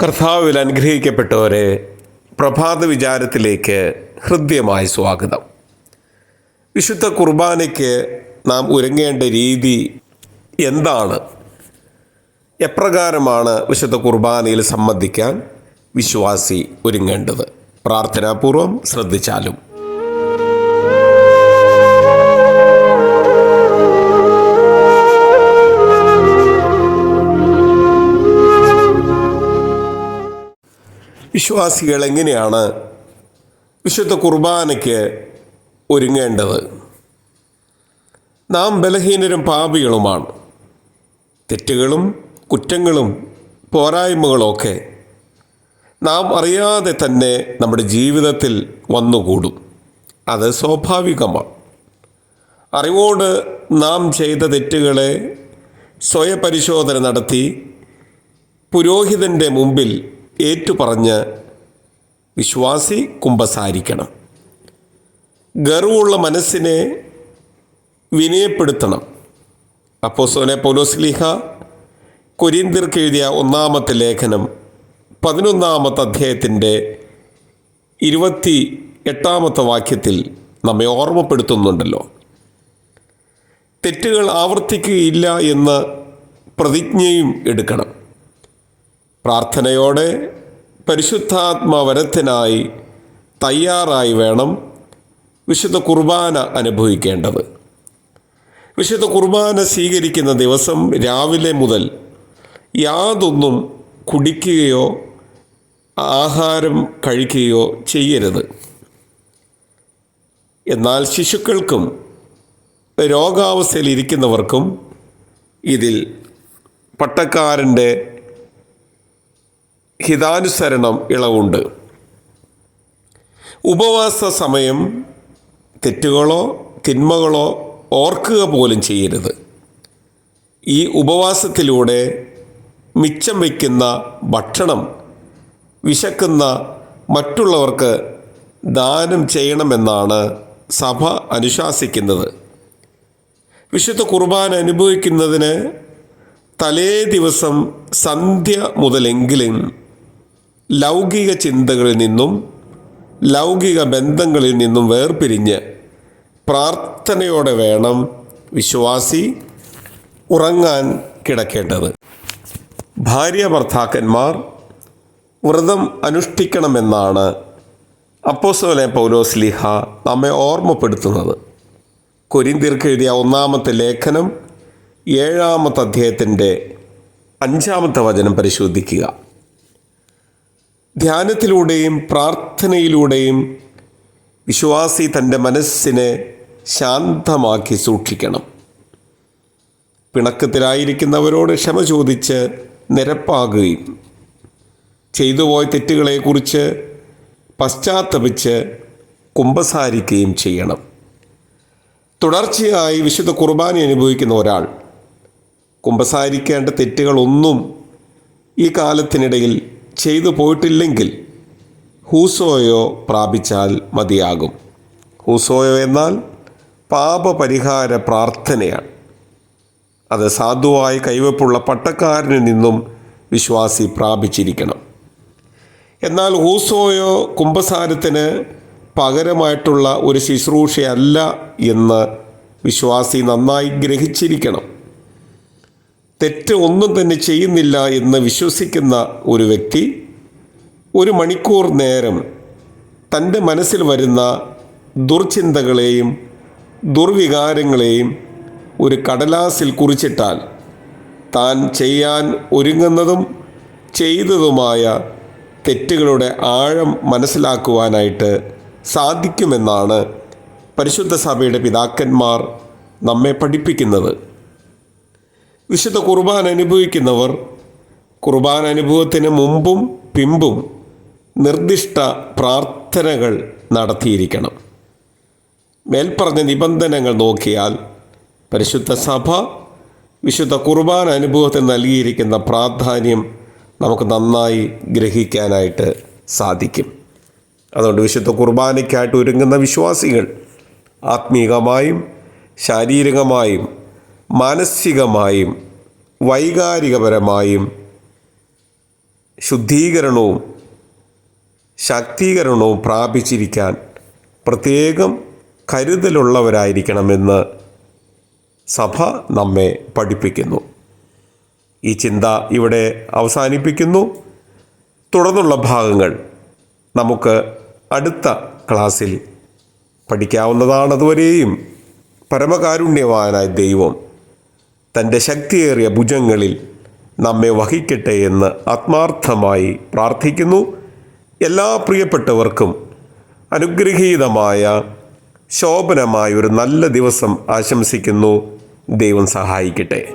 കർത്താവിൽ അനുഗ്രഹിക്കപ്പെട്ടവരെ പ്രഭാത വിചാരത്തിലേക്ക് ഹൃദ്യമായ സ്വാഗതം. വിശുദ്ധ കുർബാനയ്ക്ക് നാം ഒരുങ്ങേണ്ട രീതി എന്താണ്? എപ്രകാരമാണ് വിശുദ്ധ കുർബാനയിൽ സംബന്ധിക്കാൻ വിശ്വാസി ഒരുങ്ങേണ്ടത്? പ്രാർത്ഥനാപൂർവം ശ്രദ്ധിച്ചാലും വിശ്വാസികൾ എങ്ങനെയാണ് വിശുദ്ധ കുർബാനയ്ക്ക് ഒരുങ്ങേണ്ടത്? നാം ബലഹീനരും പാപികളുമാണ്. തെറ്റുകളും കുറ്റങ്ങളും പോരായ്മകളൊക്കെ നാം അറിയാതെ തന്നെ നമ്മുടെ ജീവിതത്തിൽ വന്നുകൂടും. അത് സ്വാഭാവികമാണ്. അറിവോട് നാം ചെയ്ത തെറ്റുകളെ സ്വയപരിശോധന നടത്തി പുരോഹിതന്റെ മുമ്പിൽ ഏറ്റുപറഞ്ഞ് വിശ്വാസി കുമ്പസാരിക്കണം. ഗർവുള്ള മനസ്സിനെ വിനയപ്പെടുത്തണം. അപ്പോസോനെ പൗലോസ്ലിഹ കൊരിന്തിർക്ക് എഴുതിയ ഒന്നാമത്തെ ലേഖനം പതിനൊന്നാമത്തെ അധ്യായത്തിന്റെ ഇരുപത്തി എട്ടാമത്തെ വാക്യത്തിൽ നമ്മെ ഓർമ്മപ്പെടുത്തുന്നുണ്ടല്ലോ. തെറ്റുകൾ ആവർത്തിക്കുകയില്ല എന്ന് പ്രതിജ്ഞയും എടുക്കണം. പ്രാർത്ഥനയോടെ പരിശുദ്ധാത്മവരത്തിനായി തയ്യാറായി വേണം വിശുദ്ധ കുർബാന അനുഭവിക്കേണ്ടത്. വിശുദ്ധ കുർബാന സ്വീകരിക്കുന്ന ദിവസം രാവിലെ മുതൽ യാതൊന്നും കുടിക്കുകയോ ആഹാരം കഴിക്കുകയോ ചെയ്യരുത്. എന്നാൽ ശിശുക്കൾക്കും രോഗാവസ്ഥയിൽ ഇരിക്കുന്നവർക്കും ഇതിൽ പട്ടക്കാരന്റെ ഹിതാനുസരണം ഇളവുണ്ട്. ഉപവാസ സമയം തെറ്റുകളോ തിന്മകളോ ഓർക്കുക പോലും ചെയ്യരുത്. ഈ ഉപവാസത്തിലൂടെ മിച്ചം വയ്ക്കുന്ന ഭക്ഷണം വിശക്കുന്ന മറ്റുള്ളവർക്ക് ദാനം ചെയ്യണമെന്നാണ് സഭ അനുശാസിക്കുന്നത്. വിശുദ്ധ കുർബാന അനുഭവിക്കുന്നതിന് തലേ ദിവസം സന്ധ്യ മുതലെങ്കിലും ലൗകിക ചിന്തകളിൽ നിന്നും ലൗകിക ബന്ധങ്ങളിൽ നിന്നും വേർപിരിഞ്ഞ് പ്രാർത്ഥനയോടെ വേണം വിശ്വാസി ഉറങ്ങാൻ കിടക്കേണ്ടത്. ഭാര്യ ഭർത്താക്കന്മാർ വ്രതം അനുഷ്ഠിക്കണമെന്നാണ് അപ്പോസോലെ പൗലോസ്ലിഹ നമ്മെ ഓർമ്മപ്പെടുത്തുന്നത്. കൊരിന്തിർക്ക് എഴുതിയ ഒന്നാമത്തെ ലേഖനം ഏഴാമത്തെ അധ്യായത്തിന്റെ അഞ്ചാമത്തെ വചനം പരിശോധിക്കുക. ധ്യാനത്തിലൂടെയും പ്രാർത്ഥനയിലൂടെയും വിശ്വാസി തന്റെ മനസ്സിനെ ശാന്തമാക്കി സൂക്ഷിക്കണം. പിണക്കത്തിലായിരിക്കുന്നവരോട് ക്ഷമ ചോദിച്ച് നിരപ്പാകുകയും ചെയ്തുപോയ തെറ്റുകളെക്കുറിച്ച് പശ്ചാത്തപിച്ച് കുമ്പസാരിക്കുകയും ചെയ്യണം. തുടർച്ചയായി വിശുദ്ധ കുർബാന അനുഭവിക്കുന്ന ഒരാൾ കുമ്പസാരിക്കേണ്ട തെറ്റുകളൊന്നും ഈ കാലത്തിനിടയിൽ ചെയ്തു പോയിട്ടില്ലെങ്കിൽ ഹൂസോയോ പ്രാപിച്ചാൽ മതിയാകും. ഹൂസോയോ എന്നാൽ പാപപരിഹാര പ്രാർത്ഥനയാണ്. അത് സാധുവായി കൈവപ്പുള്ള പട്ടക്കാരനിൽ നിന്നും വിശ്വാസി പ്രാപിച്ചിരിക്കണം. എന്നാൽ ഹൂസോയോ കുംഭസാരത്തിന് പകരമായിട്ടുള്ള ഒരു ശുശ്രൂഷയല്ല എന്ന് വിശ്വാസി നന്നായി ഗ്രഹിച്ചിരിക്കണം. തെറ്റ് ഒന്നും തന്നെ ചെയ്യുന്നില്ല എന്ന് വിശ്വസിക്കുന്ന ഒരു വ്യക്തി ഒരു മണിക്കൂർ നേരം തന്റെ മനസ്സിൽ വരുന്ന ദുർചിന്തകളെയും ദുർവികാരങ്ങളെയും ഒരു കടലാസിൽ കുറിച്ചിട്ടാൽ താൻ ചെയ്യാൻ ഒരുങ്ങുന്നതും ചെയ്തതുമായ തെറ്റുകളുടെ ആഴം മനസ്സിലാക്കുവാനായിട്ട് സാധിക്കുമെന്നാണ് പരിശുദ്ധ സഭയുടെ പിതാക്കന്മാർ നമ്മെ പഠിപ്പിക്കുന്നത്. വിശുദ്ധ കുർബാന അനുഭവിക്കുന്നവർ കുർബാന അനുഭവത്തിന് മുമ്പും പിമ്പും നിർദ്ദിഷ്ട പ്രാർത്ഥനകൾ നടത്തിയിരിക്കണം. മേൽപ്പറഞ്ഞ നിബന്ധനകൾ നോക്കിയാൽ പരിശുദ്ധ സഭ വിശുദ്ധ കുർബാന അനുഭവത്തിന് നൽകിയിരിക്കുന്ന പ്രാധാന്യം നമുക്ക് നന്നായി ഗ്രഹിക്കാനായിട്ട് സാധിക്കും. അതുകൊണ്ട് വിശുദ്ധ കുർബാനയ്ക്കായിട്ട് ഒരുങ്ങുന്ന വിശ്വാസികൾ ആത്മീകമായും ശാരീരികമായും മാനസികമായും വൈകാരികപരമായും ശുദ്ധീകരണവും ശാക്തീകരണവും പ്രാപിച്ചിരിക്കാൻ പ്രത്യേകം കരുതലുള്ളവരായിരിക്കണമെന്ന് സഭ നമ്മെ പഠിപ്പിക്കുന്നു. ഈ ചിന്ത ഇവിടെ അവസാനിപ്പിക്കുന്നു. തുടർന്നുള്ള ഭാഗങ്ങൾ നമുക്ക് അടുത്ത ക്ലാസ്സിൽ പഠിക്കാവുന്നതാണ് അതുവരെയും പരമകാരുണ്യവാനായ ദൈവം തന്റെ ശക്തിയേറിയ ഭുജങ്ങളിൽ നമ്മെ വഹിക്കട്ടെ എന്ന് ആത്മാർത്ഥമായി പ്രാർത്ഥിക്കുന്നു. എല്ലാ പ്രിയപ്പെട്ടവർക്കും അനുഗ്രഹീതമായ ശോഭനമായ ഒരു നല്ല ദിവസം ആശംസിക്കുന്നു. ദൈവം സഹായിക്കട്ടെ.